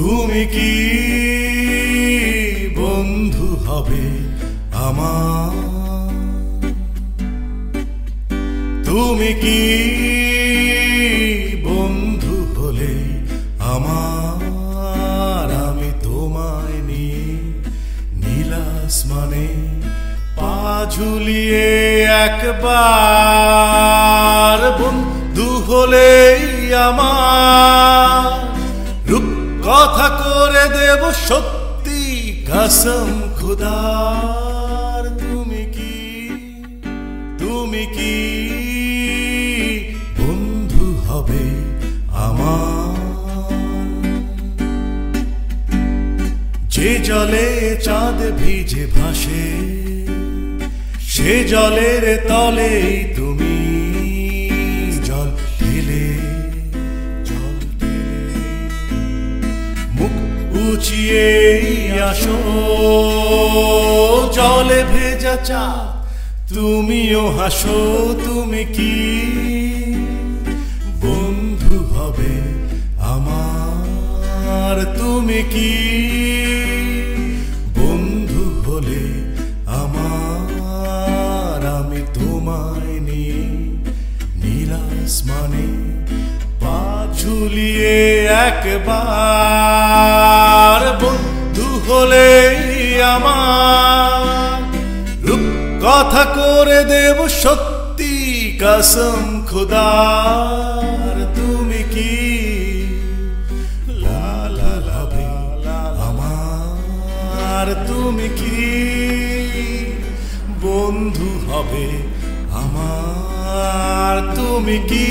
তুমি কি বন্ধু হবে আমার? তুমি কি বন্ধু হলে আমার? আমি তোমায় নিয়ে নীলাস মানে পা ঝুলিয়ে একবার বন্ধু হলেই আমার। কথা করে দেব সত্যি। কসম খুদার তুমি কি? তুমি কি? বন্ধু হবে আমার। যে জলে চাঁদ ভিজে ভাসে, সে জলের তলেই তুমি। উচিয়ে আসো। জলে ভেজা চা তুমিও হাসো, তুমি কি? বন্ধু হবে আমার, তুমি কি? বন্ধু হলে আমার, আমি তোমায় নিয়ে নীলাস মানে ঝুলিয়ে একবার বন্ধু হলে আমার। কথা করে দেব সত্যি কসম খুদার। তুমি কি? লা আমার। তুমি কি? বন্ধু হবে আমার। তুমি কি?